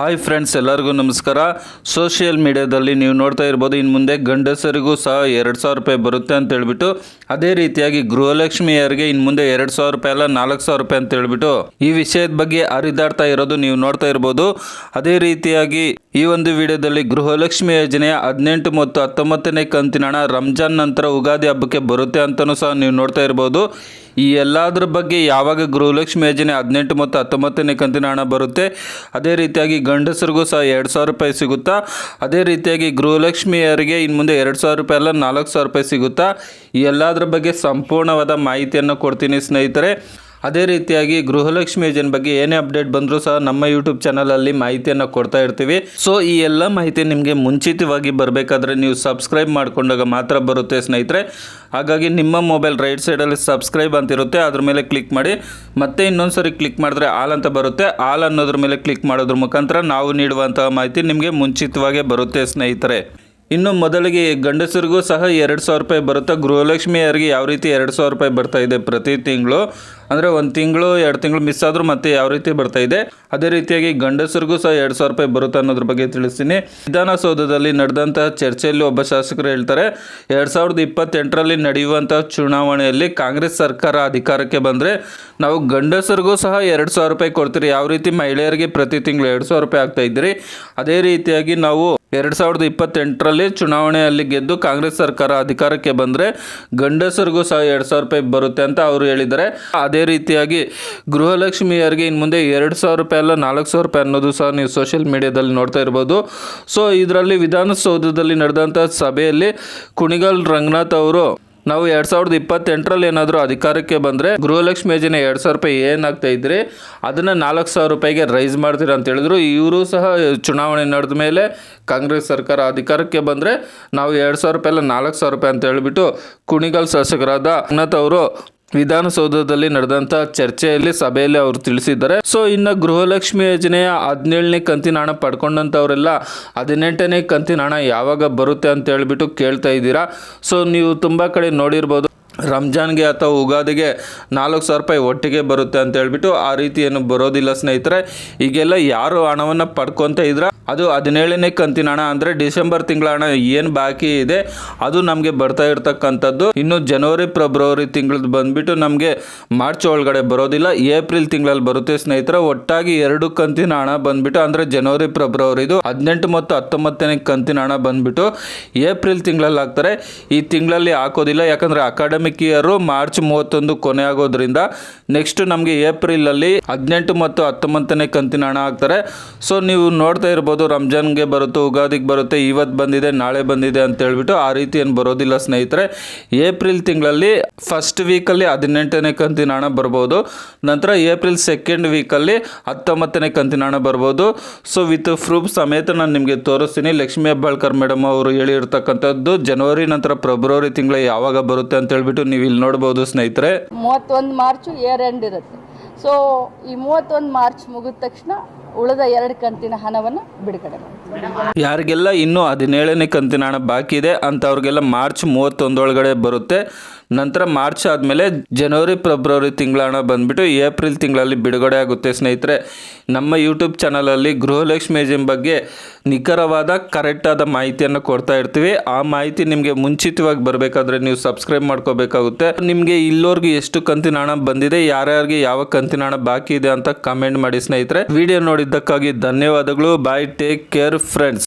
Hi friends ಎಲ್ಲರಿಗೂ ನಮಸ್ಕಾರ. Social ಮೀಡಿಯಾದಲ್ಲಿ ನೀವು ನೋಡ್ತಾ ಇರ್ಬೋದು ಇನ್ನು ಮುಂದೆ ಗಂಡಸರಿಗೂ ಸಹ ಎರಡು ಸಾವಿರ ರೂಪಾಯಿ ಬರುತ್ತೆ ಅಂತ ಹೇಳ್ಬಿಟ್ಟು, ಅದೇ ರೀತಿಯಾಗಿ ಗೃಹಲಕ್ಷ್ಮಿಯರಿಗೆ ಇನ್ನು ಮುಂದೆ ಎರಡು ಸಾವಿರ ರೂಪಾಯಿ ಅಲ್ಲ, ನಾಲ್ಕು ಸಾವಿರ ರೂಪಾಯಿ ಅಂತ ಹೇಳ್ಬಿಟ್ಟು, ಈ ವಿಷಯದ ಬಗ್ಗೆ ಹರಿದಾಡ್ತಾ ಇರೋದು ನೀವು ನೋಡ್ತಾ ಇರ್ಬೋದು. ಅದೇ ರೀತಿಯಾಗಿ ಈ ಒಂದು ವಿಡಿಯೋದಲ್ಲಿ ಗೃಹಲಕ್ಷ್ಮಿ ಯೋಜನೆಯ ಹದಿನೆಂಟು ಮತ್ತು ಹತ್ತೊಂಬತ್ತನೇ ಕಂತಿನ ಹಣ ರಂಜಾನ್ ನಂತರ ಉಗಾದಿ ಹಬ್ಬಕ್ಕೆ ಬರುತ್ತೆ ಅಂತಲೂ ಸಹ ನೀವು ನೋಡ್ತಾ ಇರ್ಬೋದು. ಈ ಎಲ್ಲದರ ಬಗ್ಗೆ ಯಾವಾಗ ಗೃಹಲಕ್ಷ್ಮಿ ಯೋಜನೆ ಹದಿನೆಂಟು ಮತ್ತು ಹತ್ತೊಂಬತ್ತನೇ ಕಂತಿನ ಹಣ ಬರುತ್ತೆ, ಅದೇ ರೀತಿಯಾಗಿ ಗಂಡಸರಿಗೂ ಸಹ ಎರಡು ಸಾವಿರ ರೂಪಾಯಿ ಸಿಗುತ್ತಾ, ಅದೇ ರೀತಿಯಾಗಿ ಗೃಹಲಕ್ಷ್ಮಿಯರಿಗೆ ಇನ್ನು ಮುಂದೆ ಎರಡು ಸಾವಿರ ರೂಪಾಯಿ ಅಲ್ಲ, ನಾಲ್ಕು ಸಾವಿರ ರೂಪಾಯಿ ಸಿಗುತ್ತಾ, ಈ ಎಲ್ಲದರ ಬಗ್ಗೆ ಸಂಪೂರ್ಣವಾದ ಮಾಹಿತಿಯನ್ನು ಕೊಡ್ತೀನಿ ಸ್ನೇಹಿತರೆ. ಅದೇ ರೀತಿಯಾಗಿ ಗೃಹಲಕ್ಷ್ಮಿ ಯೋಜನೆ ಬಗ್ಗೆ ಏನೇ ಅಪ್ಡೇಟ್ ಬಂದರೂ ಸಹ ನಮ್ಮ ಯೂಟ್ಯೂಬ್ ಚಾನಲಲ್ಲಿ ಮಾಹಿತಿಯನ್ನು ಕೊಡ್ತಾ ಇರ್ತೀವಿ. ಸೊ ಈ ಎಲ್ಲ ಮಾಹಿತಿ ನಿಮಗೆ ಮುಂಚಿತವಾಗಿ ಬರಬೇಕಾದ್ರೆ ನೀವು ಸಬ್ಸ್ಕ್ರೈಬ್ ಮಾಡಿಕೊಂಡಾಗ ಮಾತ್ರ ಬರುತ್ತೆ ಸ್ನೇಹಿತರೆ. ಹಾಗಾಗಿ ನಿಮ್ಮ ಮೊಬೈಲ್ ರೈಟ್ ಸೈಡಲ್ಲಿ ಸಬ್ಸ್ಕ್ರೈಬ್ ಅಂತಿರುತ್ತೆ ಅದ್ರ ಮೇಲೆ ಕ್ಲಿಕ್ ಮಾಡಿ. ಮತ್ತೆ ಇನ್ನೊಂದು ಸರಿ ಕ್ಲಿಕ್ ಮಾಡಿದ್ರೆ ಆಲ್ ಅಂತ ಬರುತ್ತೆ. ಆಲ್ ಅನ್ನೋದ್ರ ಮೇಲೆ ಕ್ಲಿಕ್ ಮಾಡೋದ್ರ ಮುಖಾಂತರ ನಾವು ನೀಡುವಂತಹ ಮಾಹಿತಿ ನಿಮಗೆ ಮುಂಚಿತವಾಗೇ ಬರುತ್ತೆ ಸ್ನೇಹಿತರೆ. ಇನ್ನು ಮೊದಲಿಗೆ ಗಂಡಸರಿಗೂ ಸಹ ಎರಡು ಸಾವಿರ ರೂಪಾಯಿ ಬರುತ್ತೆ? ಗೃಹಲಕ್ಷ್ಮಿಯರಿಗೆ ಯಾವ ರೀತಿ ಎರಡು ಸಾವಿರ ರೂಪಾಯಿ ಬರ್ತಾ ಇದೆ ಪ್ರತಿ ತಿಂಗಳು? ಅಂದರೆ ಒಂದು ತಿಂಗಳು, ಎರಡು ತಿಂಗಳು ಮಿಸ್ ಆದರೂ ಮತ್ತೆ ಯಾವ ರೀತಿ ಬರ್ತಾ ಇದೆ? ಅದೇ ರೀತಿಯಾಗಿ ಗಂಡಸರಿಗೂ ಸಹ ಎರಡು ಸಾವಿರ ರೂಪಾಯಿ ಬರುತ್ತೆ ಅನ್ನೋದ್ರ ಬಗ್ಗೆ ತಿಳಿಸ್ತೀನಿ. ವಿಧಾನಸೌಧದಲ್ಲಿ ನಡೆದಂತಹ ಚರ್ಚೆಯಲ್ಲಿ ಒಬ್ಬ ಶಾಸಕರು ಹೇಳ್ತಾರೆ, ಎರಡು ಸಾವಿರದ ಇಪ್ಪತ್ತೆಂಟರಲ್ಲಿ ನಡೆಯುವಂತಹ ಚುನಾವಣೆಯಲ್ಲಿ ಕಾಂಗ್ರೆಸ್ ಸರ್ಕಾರ ಅಧಿಕಾರಕ್ಕೆ ಬಂದರೆ ನಾವು ಗಂಡಸರಿಗೂ ಸಹ ಎರಡು ಸಾವಿರ ರೂಪಾಯಿ ಕೊಡ್ತೀರಿ. ಯಾವ ರೀತಿ ಮಹಿಳೆಯರಿಗೆ ಪ್ರತಿ ತಿಂಗಳು ಎರಡು ಸಾವಿರ ರೂಪಾಯಿ ಆಗ್ತಾ ಇದ್ದೀರಿ? ಅದೇ ರೀತಿಯಾಗಿ ನಾವು ಎರಡು ಸಾವಿರದ ಇಪ್ಪತ್ತೆಂಟರಲ್ಲಿ ಚುನಾವಣೆಯಲ್ಲಿ ಗೆದ್ದು ಕಾಂಗ್ರೆಸ್ ಸರ್ಕಾರ ಅಧಿಕಾರಕ್ಕೆ ಬಂದರೆ ಗಂಡಸರಿಗೂ ಸಹ ಎರಡು ಸಾವಿರ ರೂಪಾಯಿ ಬರುತ್ತೆ ಅಂತ ಅವರು ಹೇಳಿದ್ದಾರೆ. ಅದೇ ರೀತಿಯಾಗಿ ಗೃಹಲಕ್ಷ್ಮಿಯರಿಗೆ ಇನ್ನು ಮುಂದೆ ಎರಡು ಸಾವಿರ ರೂಪಾಯಿ ಅಲ್ಲ, ನಾಲ್ಕು ಸಾವಿರ ರೂಪಾಯಿ ಅನ್ನೋದು ಸಹ ನೀವು ಸೋಷಿಯಲ್ ಮೀಡಿಯಾದಲ್ಲಿ ನೋಡ್ತಾ ಇರ್ಬೋದು. ಸೊ ಇದರಲ್ಲಿ ವಿಧಾನಸೌಧದಲ್ಲಿ ನಡೆದಂಥ ಸಭೆಯಲ್ಲಿ ಕುಣಿಗಲ್ ರಂಗನಾಥ್ ಅವರು ನಾವು ಎರಡು ಸಾವಿರದ ಇಪ್ಪತ್ತೆಂಟರಲ್ಲಿ ಏನಾದರೂ ಅಧಿಕಾರಕ್ಕೆ ಬಂದರೆ ಗೃಹಲಕ್ಷ್ಮಿ ಯೋಜನೆ ಎರಡು ಸಾವಿರ ರೂಪಾಯಿ ಏನಾಗ್ತಾ ಇದ್ರಿ ಅದನ್ನು ನಾಲ್ಕು ಸಾವಿರ ರೂಪಾಯಿಗೆ ರೈಸ್ ಮಾಡ್ತೀರ ಅಂತ ಹೇಳಿದ್ರು. ಇವರು ಸಹ ಚುನಾವಣೆ ನಡೆದ ಮೇಲೆ ಕಾಂಗ್ರೆಸ್ ಸರ್ಕಾರ ಅಧಿಕಾರಕ್ಕೆ ಬಂದರೆ ನಾವು ಎರಡು ಸಾವಿರ ರೂಪಾಯಿ ಅಲ್ಲ ನಾಲ್ಕು ಸಾವಿರ ರೂಪಾಯಿ ಅಂತ ಹೇಳಿಬಿಟ್ಟು ಕುಣಿಗಲ್ ಶಾಸಕರಾದ ರಂಗನಾಥ್ ಅವರು ವಿಧಾನಸೌಧದಲ್ಲಿ ನಡೆದಂತ ಚರ್ಚೆಯಲ್ಲಿ ಸಭೆಯಲ್ಲಿ ಅವರು ತಿಳಿಸಿದ್ದಾರೆ. ಸೊ, ಇನ್ನು ಗೃಹಲಕ್ಷ್ಮಿ ಯೋಜನೆಯ ಹದಿನೇಳನೇ ಕಂತಿನ ಹಣ ಪಡ್ಕೊಂಡಂಥವರೆಲ್ಲ ಹದಿನೆಂಟನೇ ಕಂತಿನ ಹಣ ಯಾವಾಗ ಬರುತ್ತೆ ಅಂತ ಹೇಳ್ಬಿಟ್ಟು ಕೇಳ್ತಾ ಇದ್ದೀರಾ? ಸೊ, ನೀವು ತುಂಬ ಕಡೆ ನೋಡಿರ್ಬೋದು ರಂಜಾನ್ಗೆ ಅಥವಾ ಉಗಾದಿಗೆ ನಾಲ್ಕು ಸಾವಿರ ರೂಪಾಯಿ ಒಟ್ಟಿಗೆ ಬರುತ್ತೆ ಅಂತ ಹೇಳ್ಬಿಟ್ಟು ಆ ರೀತಿ ಏನು ಬರೋದಿಲ್ಲ ಸ್ನೇಹಿತರೆ. ಈಗೆಲ್ಲ ಯಾರು ಹಣವನ್ನು ಪಡ್ಕೊತ ಇದ್ರ ಅದು ಹದಿನೇಳನೇ ಕಂತಿನ ಹಣ ಅಂದರೆ ಡಿಸೆಂಬರ್ ತಿಂಗಳ ಹಣ ಏನು ಬಾಕಿ ಇದೆ, ಅದು ನಮಗೆ ಬರ್ತಾ ಇರ್ತಕ್ಕಂಥದ್ದು. ಇನ್ನು ಜನವರಿ, ಫೆಬ್ರವರಿ ತಿಂಗಳದ್ದು ಬಂದ್ಬಿಟ್ಟು ನಮಗೆ ಮಾರ್ಚ್ ಒಳಗಡೆ ಬರೋದಿಲ್ಲ, ಏಪ್ರಿಲ್ ತಿಂಗಳಲ್ಲಿ ಬರುತ್ತೆ ಸ್ನೇಹಿತರೆ. ಒಟ್ಟಾಗಿ ಎರಡು ಕಂತಿನ ಹಣ ಬಂದ್ಬಿಟ್ಟು, ಅಂದರೆ ಜನವರಿ, ಫೆಬ್ರವರಿದು ಹದಿನೆಂಟು ಮತ್ತು ಹತ್ತೊಂಬತ್ತನೇ ಕಂತಿನ ಹಣ ಬಂದ್ಬಿಟ್ಟು ಏಪ್ರಿಲ್ ತಿಂಗಳಲ್ಲಿ ಹಾಕ್ತಾರೆ. ಈ ತಿಂಗಳಲ್ಲಿ ಹಾಕೋದಿಲ್ಲ, ಯಾಕಂದರೆ ಅಕಾಡೆಮಿಕ್ ಇಯರು ಮಾರ್ಚ್ ಮೂವತ್ತೊಂದು ಕೊನೆ ಆಗೋದ್ರಿಂದ ನೆಕ್ಸ್ಟ್ ನಮಗೆ ಏಪ್ರಿಲಲ್ಲಿ ಹದಿನೆಂಟು ಮತ್ತು ಹತ್ತೊಂಬತ್ತನೇ ಕಂತಿನ ಹಣ ಹಾಕ್ತಾರೆ. ಸೊ ನೀವು ನೋಡ್ತಾ ಇರ್ಬೋದು ರಂಜಾನ್ಗೆ ಬರುತ್ತೆ, ಉಗಾದಿಗೆ ಬರುತ್ತೆ ಇವತ್ತು ಬಂದಿದೆ, ನಾಳೆ ಬಂದಿದೆ ಅಂತ ಹೇಳ್ಬಿಟ್ಟು ಆ ರೀತಿ ಏನು ಬರೋದಿಲ್ಲ ಸ್ನೇಹಿತರೆ. ಏಪ್ರಿಲ್ ತಿಂಗಳಲ್ಲಿ ಫಸ್ಟ್ ವೀಕಲ್ಲಿ ಹದಿನೆಂಟನೇ ಕಂತಿನ ಹಣ ಬರ್ಬೋದು, ನಂತರ ಏಪ್ರಿಲ್ ಸೆಕೆಂಡ್ ವೀಕಲ್ಲಿ ಹತ್ತೊಂಬತ್ತನೇ ಕಂತಿನ ಹಣ ಬರ್ಬೋದು. ಸೊ ವಿತ್ ಪ್ರೂಫ್ ಸಮೇತ ನಾನು ನಿಮಗೆ ತೋರಿಸ್ತೀನಿ. ಲಕ್ಷ್ಮೀ ಹೆಬ್ಬಾಳ್ಕರ್ ಮೇಡಮ್ ಅವರು ಹೇಳಿರ್ತಕ್ಕಂಥದ್ದು, ಜನವರಿ ನಂತರ ಫೆಬ್ರವರಿ ತಿಂಗಳ ಯಾವಾಗ ಬರುತ್ತೆ ಅಂತ ಹೇಳ್ಬಿಟ್ಟು ನೀವು ಇಲ್ಲಿ ನೋಡ್ಬೋದು ಸ್ನೇಹಿತರೆ. ಮೂವತ್ತೊಂದು ಮಾರ್ಚ್ ಇಯರ್ ಎಂಡ್ ಇರುತ್ತೆ. ಸೊ ಈ ಮೂವತ್ತೊಂದು ಮಾರ್ಚ್ ಮುಗಿದ ತಕ್ಷಣ ಉಳಿದ ಎರಡು ಕಂತಿನ ಹಣವನ್ನು ಬಿಡುಗಡೆ ಮಾಡ್ತೀವಿ. ಯಾರಿಗೆಲ್ಲ ಇನ್ನೂ ಹದಿನೇಳನೇ ಕಂತಿನ ಹಣ ಬಾಕಿ ಇದೆ ಅಂಥವ್ರಿಗೆಲ್ಲ ಮಾರ್ಚ್ ಮೂವತ್ತೊಂದೊಳಗಡೆ ಬರುತ್ತೆ. ನಂತರ ಮಾರ್ಚ್ ಆದಮೇಲೆ ಜನವರಿ, ಫೆಬ್ರವರಿ ತಿಂಗಳ ಹಣ ಬಂದುಬಿಟ್ಟು ಏಪ್ರಿಲ್ ತಿಂಗಳಲ್ಲಿ ಬಿಡುಗಡೆ ಆಗುತ್ತೆ. ಸ್ನೇಹಿತರೆ, ನಮ್ಮ ಯೂಟ್ಯೂಬ್ ಚಾನಲಲ್ಲಿ ಗೃಹಲಕ್ಷ್ಮಿ ಜಿಮ್ ಬಗ್ಗೆ ನಿಖರವಾದ, ಕರೆಕ್ಟಾದ ಮಾಹಿತಿಯನ್ನು ಕೊಡ್ತಾ ಇರ್ತೀವಿ. ಆ ಮಾಹಿತಿ ನಿಮಗೆ ಮುಂಚಿತವಾಗಿ ಬರಬೇಕಾದ್ರೆ ನೀವು ಸಬ್ಸ್ಕ್ರೈಬ್ ಮಾಡ್ಕೋಬೇಕಾಗುತ್ತೆ. ನಿಮಗೆ ಇಲ್ಲೋರ್ಗೆ ಎಷ್ಟು ಕಂತಿನ ಹಣ ಬಂದಿದೆ, ಯಾರ್ಯಾರಿಗೆ ಯಾವ ಕಂತಿನ ಹಣ ಬಾಕಿ ಇದೆ ಅಂತ ಕಮೆಂಟ್ ಮಾಡಿ ಸ್ನೇಹಿತರೆ. ವಿಡಿಯೋ ನೋಡಿದ್ದಕ್ಕಾಗಿ ಧನ್ಯವಾದಗಳು. ಬಾಯ್, ಟೇಕ್ ಕೇರ್. ಫ್ರೆಂಡ್ಸ್